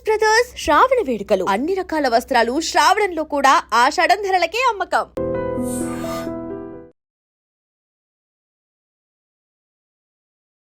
పోచస్ brothers శ్రావణ వేడుకలు. అన్ని రకాల వస్త్రాలు శ్రావణంలో కూడా ఆషాఢం ధరలకే అమ్మకం.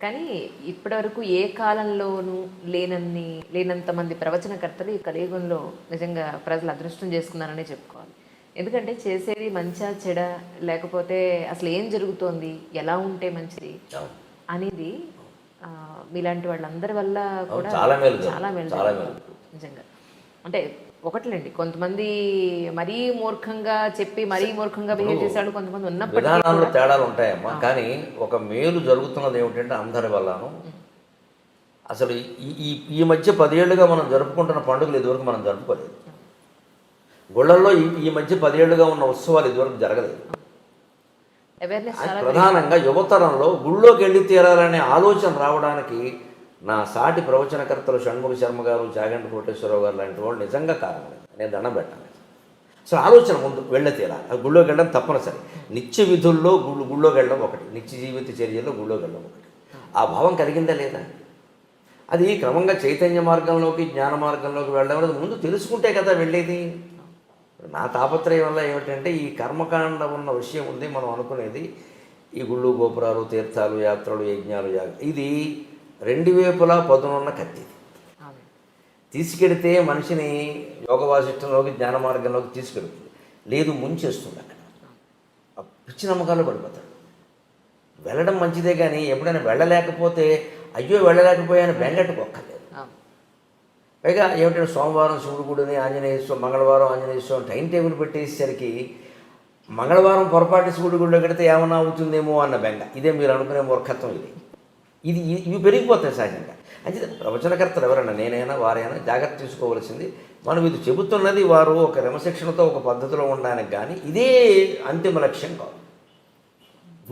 కానీ ఇప్పటివరకు ఏ కాలంలోనూ లేనన్ని లేనంత మంది ప్రవచనకర్తలు ఈ కలియుగంలో నిజంగా ప్రజలు అదృష్టం చేసుకున్నారనే చెప్పుకోవాలి. ఎందుకంటే చేసేది మంచా చెడ లేకపోతే అసలు ఏం జరుగుతోంది ఎలా ఉంటే మంచిది అనేది మీలాంటి వాళ్ళందరి వల్ల కూడా చాలా మేలు. చాలా మేలు. నిజంగా. అంటే ఒకట్లేండి కొంతమంది మరీ మూర్ఖంగా చెప్పి మరీ మూర్ఖంగా బిహేవ్ చేశాడు కొంతమంది ఉన్నప్పటికీ విధానాల్లో తేడాలు ఉంటాయమ్మా కానీ ఒక మేలు జరుగుతున్నది ఏమిటంటే అందరి వల్లను. అసలు ఈ ఈ మధ్య పదేళ్ళుగా మనం జరుపుకుంటున్న పండుగలు ఇదివరకు మనం జరుపుకోలేదు. గుళ్ళల్లో ఈ ఈ మధ్య పదేళ్ళుగా ఉన్న ఉత్సవాలు ఇదివరకు జరగలేదు. ప్రధానంగా యువతరంలో గుళ్ళోకి వెళ్ళి తీరాలనే ఆలోచన రావడానికి నా సాటి ప్రవచనకర్తలు షణ్ముఖ శర్మ గారు జాగంటి కోటేశ్వరరావు గారు లాంటి వాళ్ళు నిజంగా కారణం నేను దండం పెట్టాను అసలు ఆలోచన ముందు వెళ్ళే తీరాలి. అది గుళ్ళోకి వెళ్ళడం తప్పనిసరి. నిత్య విధుల్లో గుళ్ళు గుళ్ళోకి వెళ్ళడం ఒకటి. నిత్య జీవిత చర్యల్లో గుళ్ళోకి వెళ్ళడం ఒకటి. ఆ భావం కలిగిందా లేదా? అది క్రమంగా చైతన్య మార్గంలోకి జ్ఞాన మార్గంలోకి వెళ్ళడం అనేది ముందు తెలుసుకుంటే కదా వెళ్ళేది. నా తాపత్రయం వల్ల ఏమిటంటే ఈ కర్మకాండ ఉన్న విషయం ఉంది మనం అనుకునేది. ఈ గుళ్ళు గోపురాలు తీర్థాలు యాత్రలు యజ్ఞాలు యాగ ఇది రెండు వైపులా పదునున్న కత్తి. తీసుకెడితే మనిషిని యోగ వాసిష్టంలోకి జ్ఞాన మార్గంలోకి తీసుకెడుతుంది. లేదు ముంచేస్తుంది అక్కడ. ఆ పిచ్చి నమ్మకాలు పడిపోతాడు. వెళ్ళడం మంచిదే కానీ ఎప్పుడైనా వెళ్ళలేకపోతే అయ్యో వెళ్ళలేకపోయాను బెంగట్టుకోక్కర్లేదు అవును. పైగా ఏమిటంటే సోమవారం శివుడు గుడిని ఆంజనేయ స్వామి మంగళవారం ఆంజనేయ స్వామి టైం టేబుల్ పెట్టేసరికి మంగళవారం పొరపాటు శివుడి గుడిలో కడితే ఏమన్నా అవుతుందేమో అన్న బెంగ. ఇదే మీరు అనుకునే మూర్ఖత్వం ఇది. ఇది ఇవి పెరిగిపోతాయి సహజంగా. అంటే ప్రవచనకర్తలు ఎవరైనా నేనైనా వారైనా జాగ్రత్త తీసుకోవాల్సింది మనం ఇది చెబుతున్నది వారు ఒక క్రమశిక్షణతో ఒక పద్ధతిలో ఉండడానికి కానీ ఇదే అంతిమ లక్ష్యం కాదు.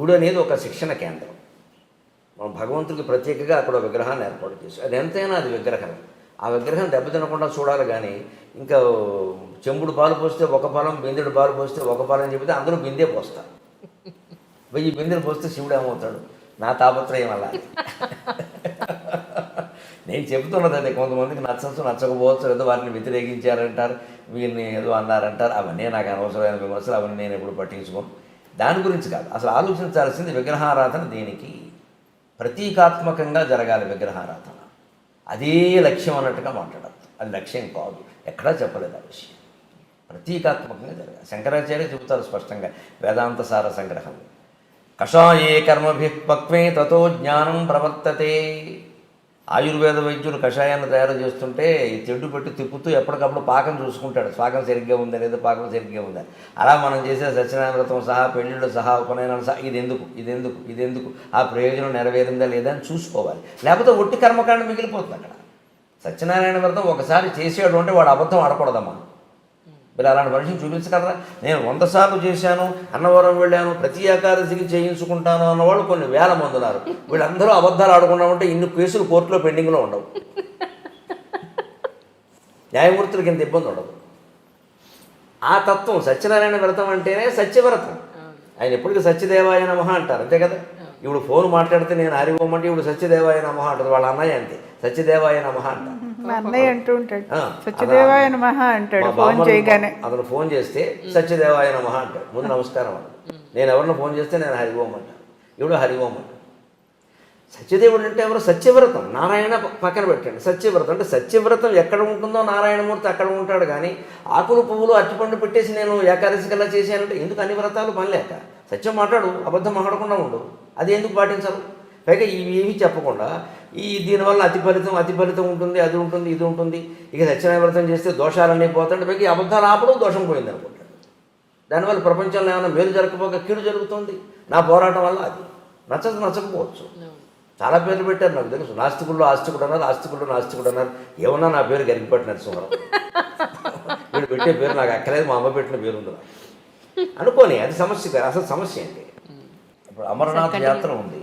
గుడి అనేది ఒక శిక్షణ కేంద్రం. మనం భగవంతుడికి ప్రత్యేకంగా అక్కడ విగ్రహాన్ని ఏర్పాటు చేసి అది ఎంతైనా అది విగ్రహం ఆ విగ్రహం దెబ్బతినకుండా చూడాలి కానీ ఇంకా చెంబుడు పాలు పోస్తే ఒక పాలం బిందెడు పాలు పోస్తే ఒక పాలం చెబితే అందరూ బిందే పోస్తారు. వెయ్యి బిందెలు పోస్తే శివుడు ఏమవుతాడు? నా తాపత్రయం అలా. నేను చెబుతున్నది అదే కొంతమందికి నచ్చచ్చు నచ్చకపోవచ్చు ఏదో వారిని వ్యతిరేకించారంటారు వీరిని ఏదో అన్నారంటారు అవన్నీ నాకు అనవసరమైన విమర్శలు అవన్నీ నేను ఎప్పుడు పట్టించుకోను. దాని గురించి కాదు అసలు ఆలోచించాల్సింది విగ్రహారాధన దేనికి? ప్రతీకాత్మకంగా జరగాలి విగ్రహారాధన. అదే లక్ష్యం అన్నట్టుగా మాట్లాడద్దు అది లక్ష్యం కాదు. ఎక్కడా చెప్పలేదు ఆ విషయం. ప్రతీకాత్మకంగా జరగాలి. శంకరాచార్య చెబుతారు స్పష్టంగా వేదాంత సార సంగ్రహం. కషాయే కర్మభి పక్వే తతో జ్ఞానం ప్రవర్తతే. ఆయుర్వేద వైద్యులు కషాయాన్ని తయారు చేస్తుంటే ఈ చెడ్డు పెట్టి తిప్పుతూ ఎప్పటికప్పుడు పాకం చూసుకుంటాడు. పాకం సరిగ్గా ఉందా లేదా? పాకం సరిగ్గా ఉందా? అలా మనం చేసే సత్యనారాయణ వ్రతం సహా పెళ్ళిళ్ళు సహా ఉపనయనాలు సహా ఇది ఎందుకు ఇది ఎందుకు ఇది ఎందుకు ఆ ప్రయోజనం నెరవేరిందా లేదా అని చూసుకోవాలి. లేకపోతే ఒట్టి కర్మకాండ మిగిలిపోతుంది అక్కడ. సత్యనారాయణ వ్రతం ఒకసారి చేసాడు అంటే వాడు అబద్ధం ఆడకూడదమ్మా. మీరు అలాంటి మనిషిని చూపించగలరా? నేను వంద సార్లు చేశాను అన్నవరం వెళ్ళాను ప్రతి ఏకాదశికి చేయించుకుంటాను అన్నవాళ్ళు కొన్ని వేల మంది ఉన్నారు. వీళ్ళందరూ అబద్ధాలు ఆడుకున్నామంటే ఇన్ని కేసులు కోర్టులో పెండింగ్లో ఉండవు. న్యాయమూర్తులకి ఇంత ఇబ్బంది ఉండదు. ఆ తత్వం సత్యనారాయణ వ్రతం అంటేనే సత్యవ్రతం. ఆయన ఎప్పటికీ సత్యదేవాయ నమః అంటారు అంతే కదా? ఇప్పుడు ఫోన్ మాట్లాడితే నేను అంటే ఇప్పుడు సత్యదేవాయ నమః అంటారు వాళ్ళ అన్నయ్య అంతే. సత్యదేవాయ నమః అంటారు. మా అన్నయ్య అంటూ ఉంటాడు. సత్యదేవాయ నమః అంటాడు ఫోన్ చేయగానే. అతను ఫోన్ చేస్తే సత్యదేవాయ నమః అంటాడు. ముందు నమస్కారం అంట. నేను ఎవరిని ఫోన్ చేస్తే నేను హరి ఓం అంటాను ఇప్పుడు హరి ఓం అంటాడు సత్యదేవుడు అంటే ఎవరు? సత్యవ్రతం. నారాయణ పక్కన పెట్టండి. సత్యవ్రతం అంటే సత్యవ్రతం ఎక్కడ ఉంటుందో నారాయణమూర్తి అక్కడ ఉంటాడు కానీ ఆకులు పువ్వులు అరటిపండు పెట్టేసి నేను ఏకాదశి కల్లా చేశానంటే ఎందుకు అన్ని వ్రతాలు పని లేక సత్యం మాట్లాడు. అబద్ధం మాట్లాడకుండా ఉండు. అది ఎందుకు పాటించరు? పైగా ఇవి ఏమీ చెప్పకుండా ఈ దీనివల్ల అతి ఫలితం అతి ఫలితం ఉంటుంది అది ఉంటుంది ఇది ఉంటుంది. ఇక సత్యనారాయణ వ్రతం చేస్తే దోషాలన్నీ పోతాయి పైగా ఈ అబద్ధాలు ఆపడం దోషం పోయింది అనుకుంటాడు దానివల్ల ప్రపంచంలో ఏమైనా మేలు జరగకపోక కీడు జరుగుతుంది. నా పోరాటం వల్ల అది. నచ్చదు నచ్చకపోవచ్చు. చాలా పేర్లు పెట్టారు నాకు తెలుసు. నాస్తికుల్లో ఆస్తికుడు అన్నారు ఆస్తికుల్లో నాస్తికుడు అన్నారు. ఏమన్నా నా పేరు గరిగిపట్టి నరసింహరావు వీడు పెట్టే పేరు నాకు అక్కలేదు మా అమ్మ పెట్టిన పేరు ఉంది నాకు. అనుకోని అది సమస్య కాదు. అసలు సమస్య ఏంటి? ఇప్పుడు అమరనాథ్ యాత్ర ఉంది.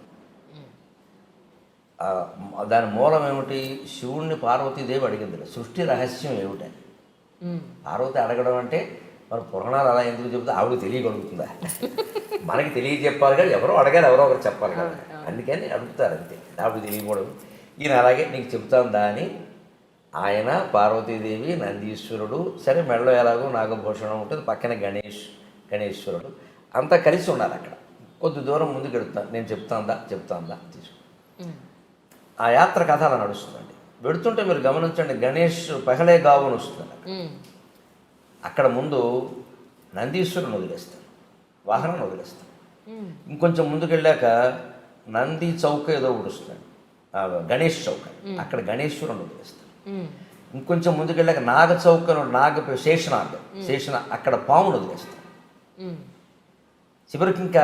దాని మూలం ఏమిటి? శివుణ్ణి పార్వతీదేవి అడిగింది సృష్టి రహస్యం ఏమిటని. పార్వతి అడగడం అంటే మరి పురాణాలు అలా ఎందుకు చెబుతా? ఆవిడ తెలియగలుగుతుందా? మనకి తెలియజెప్పాలి కానీ ఎవరో అడగాలి ఎవరో ఒకరు చెప్పాలి కదా. అందుకని అడుగుతారు అంతే. ఆవిడ తెలియకూడదు. ఈయన అలాగే నీకు చెప్తాందా అని ఆయన పార్వతీదేవి నందీశ్వరుడు సరే మెడలో ఎలాగో నాగభూషణం ఉంటుంది పక్కన గణేష్ గణేశ్వరుడు అంతా కలిసి ఉన్నారు అక్కడ. కొద్ది దూరం ముందుకు వెళ్తాను నేను చెప్తాందా చెప్తాందా తీసుకు. ఆ యాత్ర కథ అలా నడుస్తుందండి. వెడుతుంటే మీరు గమనించండి గణేష్ పహలే గావుని వస్తుంది. అక్కడ. ముందు నందీశ్వరుని వదిలేస్తాను వాహనం వదిలేస్తాను. ఇంకొంచెం ముందుకు వెళ్ళాక నంది చౌక ఏదో ఆ, గణేష్ చౌక. అక్కడ గణేశ్వరుని వదిలేస్తాను. ఇంకొంచెం ముందుకు వెళ్ళాక నాగ చౌక అని ఒకటి, నాగ శేషనాగ శేషన అక్కడ పామును వదిలేస్తాను. చివరికి ఇంకా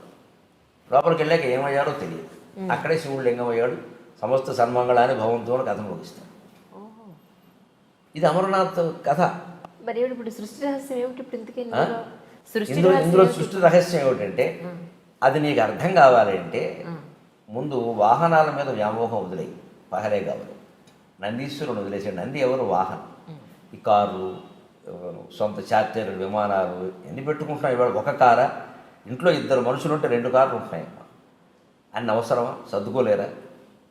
లోపలికి వెళ్ళాక ఏమయ్యాడో తెలియదు. అక్కడే శివుడు లింగమయ్యాడు సమస్త సన్మంగళాన్ని భవంతో కథ ముగిస్తాడు. ఇది అమరనాథ్ కథ. మరి ఇప్పుడు సృష్టి రహస్యం ఏమిటి ఇప్పుడు ఇంతకీ ఆ? ఇందులో సృష్టి ఇందులో? సృష్టి రహస్యం ఏమిటంటే అది నీకు అర్థం కావాలి అంటే ముందు వాహనాల మీద వ్యామోహం వదిలేయి. పహరే కావాలి నందీశ్వరుడు వదిలేసాడు నంది ఎవరు? వాహనం. ఈ కార్లు ఎవరు? సొంత చార్టర్లు విమానాలు ఎన్ని పెట్టుకుంటున్నాయి ఇవాళ ఒక కారా? ఇంట్లో ఇద్దరు మనుషులు ఉంటే రెండు కార్లు ఉంటున్నాయమ్మా అన్న అవసరమా? సర్దుకోలేరా?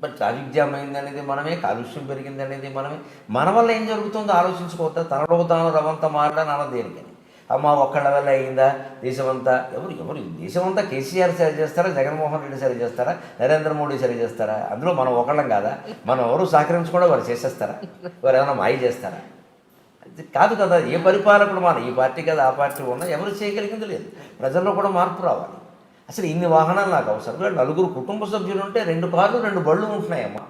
బట్ ట్రాఫిక్ జామ్ అయింది అనేది మనమే కాలుష్యం పెరిగింది అనేది మనమే. మన వల్ల ఏం జరుగుతుందో ఆలోచించుకోవద్దా? తనలో తాను రవంతా మారడానికి అన్న దేనికని? అమ్మ ఒక్కళ్ళ వల్ల అయిందా? దేశమంతా? ఎవరు ఎవరు? దేశమంతా కేసీఆర్ సరి చేస్తారా? జగన్మోహన్ రెడ్డి సరి చేస్తారా? నరేంద్ర మోడీ సరి చేస్తారా? అందులో మనం ఒకళ్ళం కాదా? మనం ఎవరు సహకరించకుండా వారు చేసేస్తారా? వారు ఏమైనా మాయ చేస్తారా? కాదు కదా ఏ పరిపాలకుడు మన ఈ పార్టీ కదా ఆ పార్టీ ఉన్నా ఎవరు చేయగలిగింది లేదు. ప్రజల్లో కూడా మార్పు రావాలి. అసలు ఇన్ని వాహనాలు నాకు అవసరం నలుగురు కుటుంబ సభ్యులు ఉంటే రెండు కార్లు రెండు బళ్ళు ఉంటున్నాయమ్మా.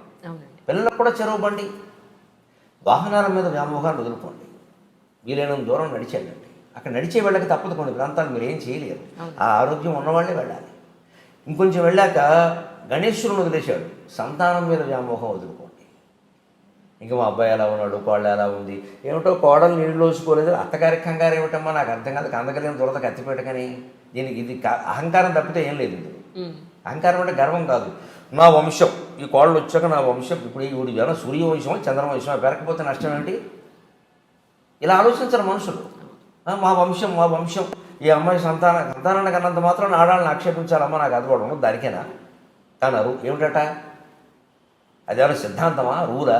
పిల్లలకు కూడా చెరువు బండి. వాహనాల మీద వ్యామోహాలు వదులుకోండి. వీలైనంత దూరం నడిచేయండి. అక్కడ నడిచే వెళ్ళక తప్పదు కొన్ని ప్రాంతాలు మీరు ఏం చేయలేరు. ఆ ఆరోగ్యం ఉన్నవాళ్ళే వెళ్ళాలి. ఇంకొంచెం వెళ్ళాక గణేశ్వరుని వదిలేశాడు. సంతానం మీద వ్యామోహం వదులుకోండి. ఇంకా మా అబ్బాయి ఎలా ఉన్నాడు కోళ్ళు ఎలా ఉంది? ఏమిటో కోడలు నీళ్ళు లోసుకోలేదు అత్తగారి కంగారు ఏమిటమ్మా? నాకు అర్థం కాదు. కందకలేని దురద కత్తిపెట్టకని దీనికి ఇది అహంకారం తప్పితే ఏం లేదు. అహంకారం అంటే గర్వం కాదు. నా వంశం. ఈ కోళ్ళు వచ్చాక నా వంశం. ఇప్పుడు ఈ ఊడి జనం సూర్యవంశం చంద్రవంశం పెరగకపోతే నష్టం ఏంటి ఇలా ఆలోచించరు మనుషులు. మా వంశం మా వంశం. ఈ అమ్మాయి సంతాన సంతానానికి అన్నంత మాత్రం ఆడాలని ఆక్షేపించాలమ్మా నాకు అది కూడా ఉండదు దానికేనా? అన్నారు ఏమిటట? అదేమైనా సిద్ధాంతమా? రూలా?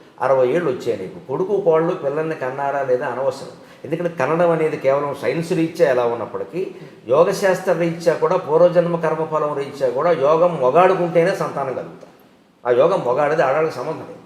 అరవై ఏళ్ళు వచ్చాయి నీకు. కొడుకు కోళ్ళు పిల్లల్ని కన్నారా లేదా అనవసరం. ఎందుకంటే కన్నడం అనేది కేవలం సైన్స్ రీత్యా ఎలా ఉన్నప్పటికీ యోగశాస్త్ర రీత్యా కూడా పూర్వజన్మ కర్మఫలం రీత్యా కూడా యోగం మొగాడుకుంటేనే సంతానం కలుగుతాం. ఆ యోగం మొగాడిది ఆడాడికి సంబంధం లేదు.